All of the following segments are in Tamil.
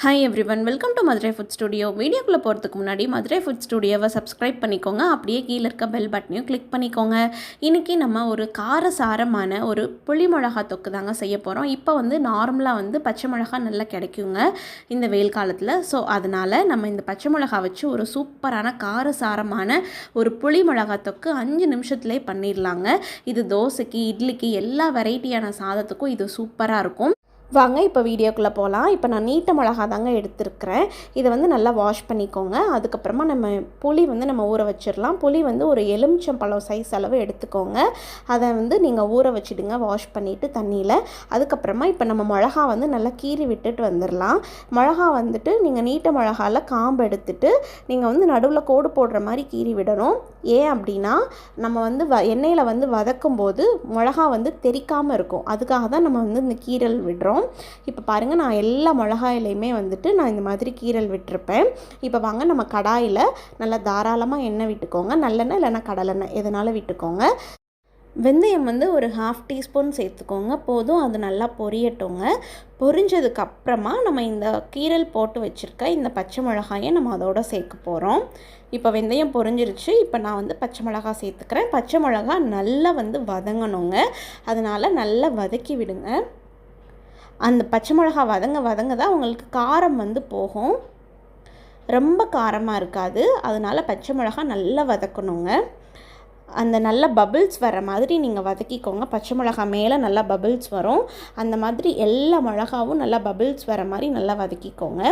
Hi everyone welcome to Madurai food studio வீடியோக்குள்ளே போகிறதுக்கு முன்னாடி மதுரை ஃபுட் ஸ்டுடியோவை சப்ஸ்கிரைப் பண்ணிக்கோங்க. அப்படியே கீழே இருக்க பெல் பட்டனையும் கிளிக் பண்ணிக்கோங்க. இன்றைக்கி நம்ம ஒரு காரசாரமான ஒரு புளி மிளகா தொக்கு தாங்க செய்ய போகிறோம் இப்போ வந்து நார்மலாக வந்து பச்சை மிளகா நல்லா கிடைக்குங்க இந்த வெயில் காலத்தில். ஸோ அதனால் நம்ம இந்த பச்சை மிளகா வச்சு ஒரு சூப்பரான காரசாரமான ஒரு புளி மிளகா தொக்கு அஞ்சு நிமிஷத்துலேயே பண்ணிடலாங்க இது தோசைக்கு இட்லிக்கு எல்லா வெரைட்டியான சாதத்துக்கும் இது சூப்பராக இருக்கும். வாங்க இப்போ வீடியோக்குள்ளே போகலாம் இப்போ நான் நீட்ட மிளகா தாங்க எடுத்துருக்கிறேன். இதை வந்து நல்லா வாஷ் பண்ணிக்கோங்க. அதுக்கப்புறமா நம்ம புளி வந்து நம்ம ஊற வச்சிடலாம். புளி வந்து ஒரு எலுமிச்சம்பழம் சைஸ் அளவு எடுத்துக்கோங்க. அதை வந்து நீங்கள் ஊற வச்சுடுங்க வாஷ் பண்ணிவிட்டு தண்ணியில். அதுக்கப்புறமா இப்போ நம்ம மிளகா வந்து நல்லா கீறி விட்டுட்டு வந்துடலாம். மிளகா வந்துட்டு நீங்கள் நீட்ட மிளகாவில் காம்பு எடுத்துட்டு நீங்கள் வந்து நடுவில் கோடு போடுற மாதிரி கீறி விடணும். ஏன் அப்படின்னா நம்ம வந்து வ எண்ணெயில் வந்து வதக்கும் போது மிளகா வந்து தெரிக்காமல் இருக்கும். அதுக்காக தான் நம்ம வந்து இந்த கீரல் விடுறோம். இப்போ பாருங்கள் நான் எல்லா மிளகாயிலையுமே வந்துட்டு நான் இந்த மாதிரி கீரல் விட்டுருப்பேன். இப்போ வாங்க நம்ம கடாயில் நல்லா தாராளமாக எண்ணெய் விட்டுக்கோங்க. நல்லெண்ணெய் இல்லைன்னா கடலெண்ணெய். எதனால் விட்டுக்கோங்க? வெந்தயம் வந்து ஒரு ஹாஃப் டீஸ்பூன் சேர்த்துக்கோங்க. போதும் அது நல்லா பொரியட்டோங்க. பொரிஞ்சதுக்கப்புறமா நம்ம இந்த கீரல் போட்டு வச்சுருக்க இந்த பச்சை மிளகாயை நம்ம அதோட சேர்க்க போகிறோம் இப்போ வெந்தயம் பொரிஞ்சிருச்சு. இப்போ நான் வந்து பச்சை மிளகா சேர்த்துக்கிறேன். பச்சை மிளகா நல்லா வந்து வதங்கணுங்க. அதனால் நல்லா வதக்கி விடுங்க. அந்த பச்சை மிளகா வதங்க வதங்க தான் உங்களுக்கு காரம் வந்து போகும். ரொம்ப காரமாக இருக்காது. அதனால் பச்சை மிளகா நல்லா வதக்கணுங்க. அந்த நல்ல பபிள்ஸ் வர மாதிரி நீங்கள் வதக்கிக்கோங்க. பச்சை மிளகா மேலே நல்லா பபிள்ஸ் வரும். அந்த மாதிரி எல்லா மிளகாவும் நல்லா பபிள்ஸ் வர மாதிரி நல்லா வதக்கிக்கோங்க.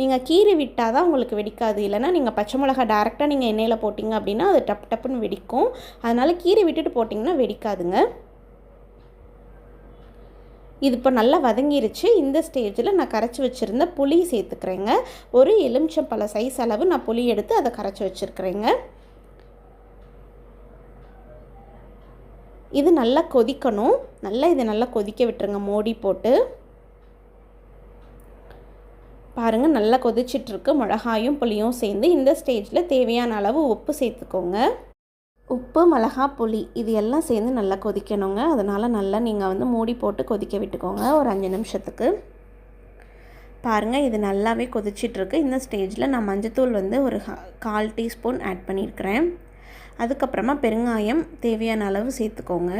நீங்கள் கீறி விட்டால் தான் உங்களுக்கு வெடிக்காது. இல்லைனா நீங்கள் பச்சை மிளகா டேரெக்டாக நீங்கள் எண்ணெயில் போட்டிங்க அப்படின்னா அது டப் டப்புன்னு வெடிக்கும். அதனால் கீறி விட்டுட்டு போட்டிங்கன்னா வெடிக்காதுங்க. இது இப்போ நல்லா வதங்கிருச்சு. இந்த ஸ்டேஜில் நான் கரைச்சி வச்சுருந்த புளி சேர்த்துக்கிறேங்க. ஒரு எலுமிச்சம்பழ சைஸ் அளவு நான் புளி எடுத்து அதை கரைச்சி வச்சுருக்கிறேங்க. இது நல்லா கொதிக்கணும். நல்லா இதை நல்லா கொதிக்க விட்டுருங்க. மோடி போட்டு. பாருங்கள் நல்லா கொதிச்சிட்ருக்கு. மிளகாயும் புளியும் சேர்ந்து இந்த ஸ்டேஜில் தேவையான அளவு உப்பு சேர்த்துக்கோங்க. உப்பு மிளகா புளி இது எல்லாம் சேர்ந்து நல்லா கொதிக்கணுங்க. அதனால் நல்லா நீங்கள் வந்து மூடி போட்டு கொதிக்க விட்டுக்கோங்க. ஒரு அஞ்சு நிமிஷத்துக்கு. பாருங்கள் இது நல்லாவே கொதிச்சிட்ருக்கு. இந்த ஸ்டேஜில் நான் மஞ்சத்தூள் வந்து ஒரு கால் டீஸ்பூன் ஆட் பண்ணியிருக்கிறேன். அதுக்கப்புறமா பெருங்காயம் தேவையான அளவு சேர்த்துக்கோங்க.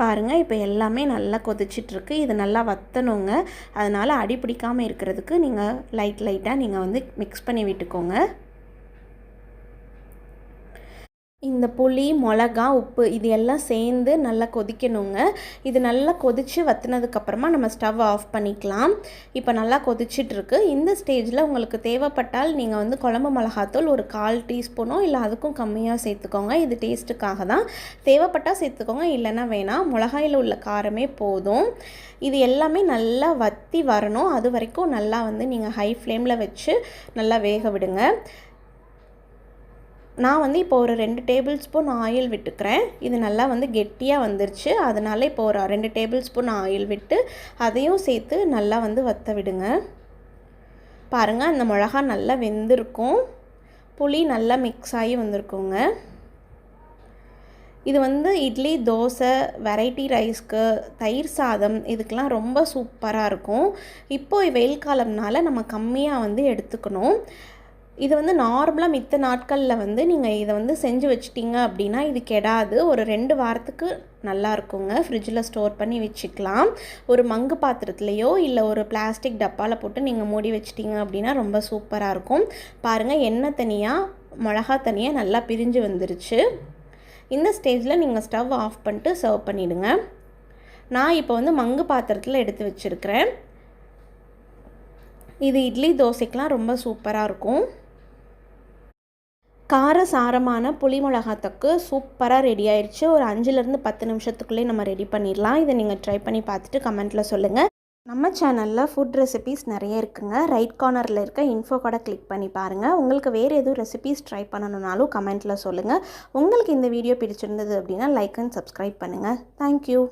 பாருங்கள் இப்போ எல்லாமே நல்லா கொதிச்சிட்ருக்கு. இது நல்லா வத்தணுங்க. அதனால் அடி பிடிக்காமல் இருக்கிறதுக்கு நீங்கள் லைட் லைட்டாக நீங்கள் வந்து மிக்ஸ் பண்ணி விட்டுக்கோங்க. இந்த புளி மிளகா உப்பு இது எல்லாம் சேர்ந்து நல்லா கொதிக்கணுங்க. இது நல்லா கொதித்து வற்றினதுக்கப்புறமா நம்ம ஸ்டவ் ஆஃப் பண்ணிக்கலாம். இப்போ நல்லா கொதிச்சிட்ருக்கு. இந்த ஸ்டேஜில் உங்களுக்கு தேவைப்பட்டால் நீங்கள் வந்து குழம்பு மிளகாத்தூள் ஒரு கால் டீஸ்பூனோ இல்லை அதுக்கும் கம்மியாக சேர்த்துக்கோங்க. இது டேஸ்ட்டுக்காக தான். தேவைப்பட்டால் சேர்த்துக்கோங்க இல்லைன்னா வேணாம். மிளகாயில் உள்ள காரமே போதும். இது எல்லாமே நல்லா வற்றி வரணும். அது வரைக்கும் நல்லா வந்து நீங்கள் ஹை ஃப்ளேமில் வச்சு நல்லா வேக விடுங்க. நான் வந்து இப்போ ஒரு ரெண்டு டேபிள் ஸ்பூன் ஆயில் விட்டுக்கிறேன். இது நல்லா வந்து கெட்டியாக வந்துருச்சு. அதனால் இப்போ ஒரு ரெண்டு டேபிள் ஸ்பூன் ஆயில் விட்டு அதையும் சேர்த்து நல்லா வந்து வற்ற விடுங்க. பாருங்கள் அந்த மிளகா நல்லா வெந்திருக்கும். புளி நல்லா மிக்ஸ் ஆகி வந்திருக்குங்க. இது வந்து இட்லி தோசை வெரைட்டி ரைஸ்க்கு தயிர் சாதம் இதுக்கெலாம் ரொம்ப சூப்பராக இருக்கும். இப்போது வெயில் காலம்னால நம்ம கம்மியாக வந்து எடுத்துக்கணும். இது வந்து நார்மலாக மித்த நாட்களில் வந்து நீங்கள் இதை வந்து செஞ்சு வச்சிட்டிங்க அப்படின்னா இது கெடாது. ஒரு ரெண்டு வாரத்துக்கு நல்லா இருக்குங்க. ஃப்ரிட்ஜில் ஸ்டோர் பண்ணி வச்சுக்கலாம். ஒரு மங்கு பாத்திரத்துலேயோ இல்லை ஒரு பிளாஸ்டிக் டப்பாவில் போட்டு நீங்கள் மூடி வச்சிட்டிங்க அப்படின்னா ரொம்ப சூப்பராக இருக்கும். பாருங்கள் எண்ணெய் தனியாக மிளகா தனியாக நல்லா பிரிஞ்சு வந்துருச்சு. இந்த ஸ்டேஜில் நீங்கள் ஸ்டவ் ஆஃப் பண்ணிட்டு சர்வ் பண்ணிவிடுங்க நான் இப்போ வந்து மங்கு பாத்திரத்தில் எடுத்து வச்சுருக்கிறேன். இது இட்லி தோசைக்கெலாம் ரொம்ப சூப்பராக இருக்கும். காரசாரமான புளி மிளகாத்தக்கு சூப்பராக ரெடி ஆயிடுச்சு ஒரு அஞ்சுலேருந்து பத்து நிமிஷத்துக்குள்ளே நம்ம ரெடி பண்ணிடலாம். இதை நீங்கள் ட்ரை பண்ணி பார்த்துட்டு கமெண்ட்டில் சொல்லுங்கள் நம்ம சேனலில் ஃபுட் ரெசிபீஸ் நிறைய இருக்குங்க. ரைட் கார்னரில் இருக்க இன்ஃபோ கூட கிளிக் பண்ணி பாருங்கள் உங்களுக்கு வேறு எதுவும் ரெசிபீஸ் ட்ரை பண்ணணுன்னாலும் கமெண்ட்டில் சொல்லுங்கள் உங்களுக்கு இந்த வீடியோ பிடிச்சிருந்தது அப்படின்னா லைக் அண்ட் சப்ஸ்கிரைப் பண்ணுங்கள் தேங்க்யூ